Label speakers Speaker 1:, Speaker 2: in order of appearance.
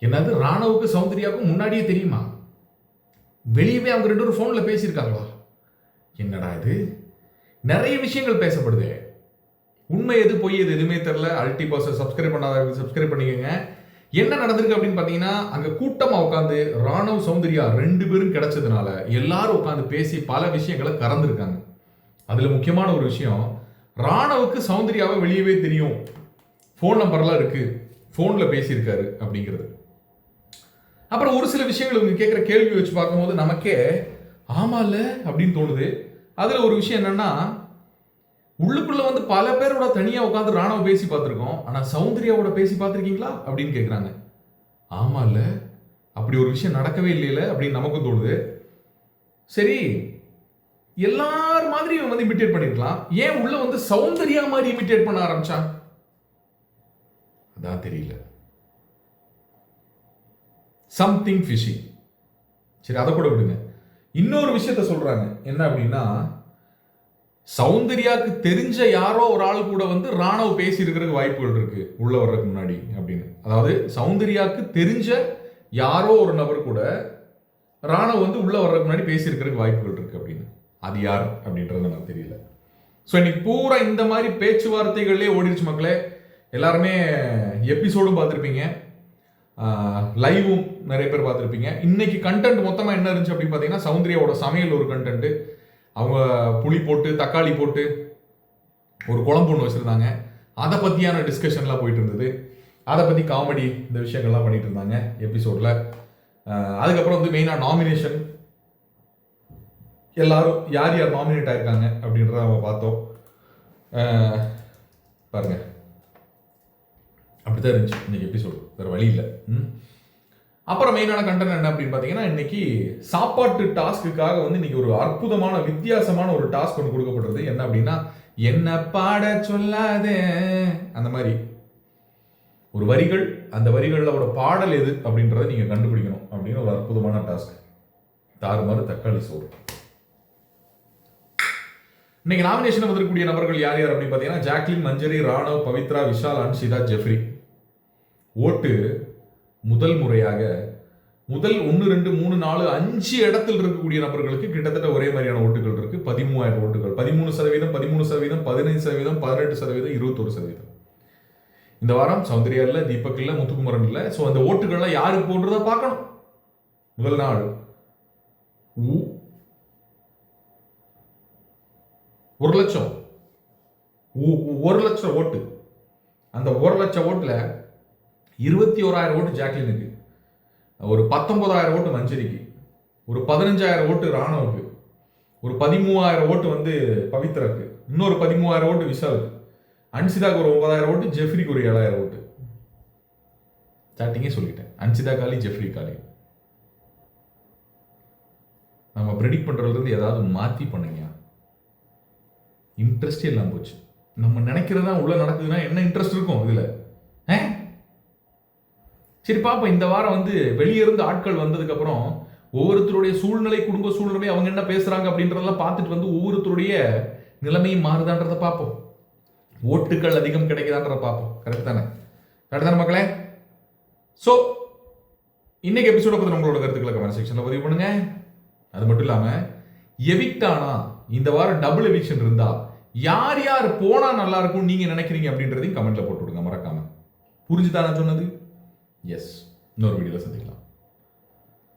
Speaker 1: என்னது ராணவுக்கு சௌந்தர்யாவுக்கும் முன்னாடியே தெரியுமா? வெளியவே அவங்க ரெண்டு பேரும் ஃபோனில் பேசியிருக்காங்களா? என்னடா இது? நிறைய விஷயங்கள் பேசப்படுது. உண்மை எது பொய் எது எதுவுமே தெரில அல்டி பாஸை சப்ஸ்கிரைப் பண்ணாத சப்ஸ்கிரைப் பண்ணிக்கோங்க. என்ன நடந்திருக்கு அப்படின்னு பார்த்தீங்கன்னா அங்கே கூட்டமாக உட்காந்து ராணவ் சௌந்தர்யா ரெண்டு பேரும் கிடைச்சதுனால எல்லாரும் உட்காந்து பேசி பல விஷயங்களை கறந்துருக்காங்க. அதில் முக்கியமான ஒரு விஷயம் ராணவுக்கு சௌந்தர்யாவை வெளியவே தெரியும். ஃபோன் நம்பர்லாம் இருக்குது ஃபோனில் பேசியிருக்காரு அப்படிங்கிறது. அப்புறம் ஒரு சில விஷயங்கள் இவங்க கேட்குற கேள்வி வச்சு பார்க்கும்போது நமக்கே ஆமால அப்படின்னு தோணுது. அதில் ஒரு விஷயம் என்னன்னா உள்ளுக்குள்ள வந்து பல பேரோட தனியாக உட்காந்து ராணுவ பேசி பார்த்துருக்கோம். ஆனால் சௌந்தர்யாவோட பேசி பார்த்துருக்கீங்களா? அப்படின்னு கேட்குறாங்க ஆமா அப்படி ஒரு விஷயம் நடக்கவே இல்லையில அப்படின்னு நமக்கும் தோணுது. சரி எல்லார் மாதிரி இவன் வந்து இமிட்டேட் பண்ணிருக்கலாம். ஏன் உள்ள வந்து சௌந்தர்யா மாதிரி இமிட்டேட் பண்ண ஆரம்பிச்சான்? அதான் தெரியல. சம்திங் ஃபிஷி சரி அதை கூட விடுங்க. இன்னொரு விஷயத்த சொல்கிறாங்க என்ன அப்படின்னா சௌந்தர்யாவுக்கு தெரிஞ்ச யாரோ ஒரு ஆள் கூட வந்து ராணுவ பேசியிருக்கிறதுக்கு வாய்ப்புகள் இருக்கு. உள்ள வர்றதுக்கு முன்னாடி அப்படின்னு. அதாவது சௌந்தர்யாவுக்கு தெரிஞ்ச யாரோ ஒரு நபர் கூட ராணுவ வந்து உள்ள வர்றதுக்கு முன்னாடி பேசியிருக்கிறதுக்கு வாய்ப்புகள் இருக்கு அப்படின்னு. அது யார் அப்படின்றது எனக்கு தெரியல. ஸோ இன்னைக்கு பூரா இந்த மாதிரி பேச்சுவார்த்தைகள்லேயே ஓடிடுச்சு மக்களே. எல்லாருமே எபிசோடும் பார்த்துருப்பீங்க. லைவும் நிறைய பேர் பார்த்துருப்பீங்க. இன்னைக்கு கண்டென்ட் மொத்தமாக என்ன இருந்துச்சு அப்படின்னு பார்த்தீங்கன்னா சௌந்தர்யாவோட சமையல் ஒரு கண்டென்ட் அவங்க புளி போட்டு தக்காளி போட்டு ஒரு குழம்பு ஒன்று வச்சுருந்தாங்க. அதை பற்றியான டிஸ்கஷன்லாம் போயிட்டு இருந்தது. அதை பற்றி காமெடி இந்த விஷயங்கள்லாம் பண்ணிட்டு இருந்தாங்க எபிசோடில் அதுக்கப்புறம் வந்து மெயினாக நாமினேஷன் எல்லாரும் யார் யார் நாமினேட் ஆயிருக்காங்க அப்படின்றத நம்ம பார்த்தோம். பாருங்கள் பாருங்க இருந்துச்சு இன்றைக்கி எபிசோடு வேறு வழி இல்லை. ம்? அப்புறம் மெயினான கண்டென்ட் என்ன அப்படின்னு பார்த்தீங்கன்னா இன்னைக்கு சாப்பாட்டு டாஸ்க்குக்காக வந்து இன்னைக்கு ஒரு அற்புதமான வித்தியாசமான ஒரு டாஸ்க் ஒன்று கொடுக்கப்பட்டது என்ன அப்படின்னா என்ன பாட சொல்லாதே. அந்த மாதிரி. ஒரு வரிகள் அந்த வரிகளோட பாடல் எது அப்படின்றத நீங்கள் கண்டுபிடிக்கணும் அப்படின்னு ஒரு அற்புதமான டாஸ்க் தாறுமாறு தக்காளி சோறு. இன்னைக்கு நாமினேஷன் வந்திருக்கக்கூடிய நபர்கள் யார் யார் அப்படின்னு பார்த்தீங்கன்னா ஜாக்லின் மஞ்சரி ராணவ் பவித்ரா விஷால் அன்ஷிதா ஜெஃப்ரி. ஓட்டு முதல் முறையாக முதல் ஒன்று ரெண்டு மூணு நாலு அஞ்சு இடத்தில் இருக்கக்கூடிய நபர்களுக்கு கிட்டத்தட்ட ஒரே மாதிரியான ஓட்டுகள் இருக்கு. பதிமூவாயிரம் ஓட்டுகள். பதிமூணு சதவீதம் பதிமூணு சதவீதம் பதினைந்து சதவீதம் பதினெட்டு சதவீதம் இருபத்தொரு சதவீதம். இந்த வாரம் சௌந்தர்யா இல்லை தீபக் இல்லை முத்துக்குமரன் இல்லை. ஸோ அந்த ஓட்டுகள்லாம் யாருக்கு போன்றதை பார்க்கணும். முதல் நாள். ஊ ஒரு லட்சம். ஊ- ஒரு லட்சம் ஓட்டு. அந்த ஒரு லட்சம் ஓட்டில் இருபத்தி ஓராயிரம் ஓட்டு ஜாக்லினுக்கு ஒரு பத்தொன்பதாயிரம் ஓட்டு மஞ்சரிக்கு ஒரு பதினஞ்சாயிரம் ஓட்டு ராணுவுக்கு ஒரு பதிமூவாயிரம் ஓட்டு வந்து பவித்ராக்கு இன்னொரு பதிமூவாயிரம் ஓட்டு விஷாலுக்கு அன்சிதாக்கு ஒரு ஒன்பதாயிரம் ஓட்டு ஜெஃப்ரிக்கு ஒரு ஏழாயிரம் ஓட்டு. ஸ்டார்டிங்கே சொல்லிட்டேன். அன்சிதா காலி ஜெஃப்ரி காலி. நம்ம ப்ரெடிக்ட் பண்ணுறதுலேருந்து ஏதாவது மாற்றி பண்ணுங்க. இன்ட்ரெஸ்டே இல்லாமல் போச்சு. நம்ம நினைக்கிறதா உள்ளே நடக்குதுன்னா என்ன இன்ட்ரெஸ்ட் இருக்கும் இதில்? சரி பாப்போம் இந்த வாரம் வந்து வெளியே இருந்து ஆட்கள் வந்ததுக்கப்புறம் ஒவ்வொருத்தருடைய சூழ்நிலை குடும்ப சூழ்நிலை அவங்க என்ன பேசுகிறாங்க அப்படின்றதெல்லாம் பார்த்துட்டு வந்து ஒவ்வொருத்தருடைய நிலைமையும் மாறுதான்றதை பார்ப்போம். ஓட்டுகள் அதிகம் கிடைக்குதான்றதை பார்ப்போம். கரெக்ட் தானே? கரெக்ட் தானே மக்களே? ஸோ இன்னைக்கு எபிசோட பற்றி நம்மளோட கருத்துக்களை கமெண்ட் செக்ஷனில் பதிவு பண்ணுங்க. அது மட்டும் இல்லாமல் எவிக்ட் ஆனால் இந்த வாரம் டபுள் எவிக்ஷன் இருந்தா யார் யார் போனால் நல்லா இருக்கும்னு நீங்கள் நினைக்கிறீங்க அப்படின்றதையும் கமெண்ட்ல போட்டு விடுங்க. மறக்காம. புரிஞ்சுதானே சொன்னது? எஸ் இன்னொரு வீடியோவில் சந்திக்கலாம்.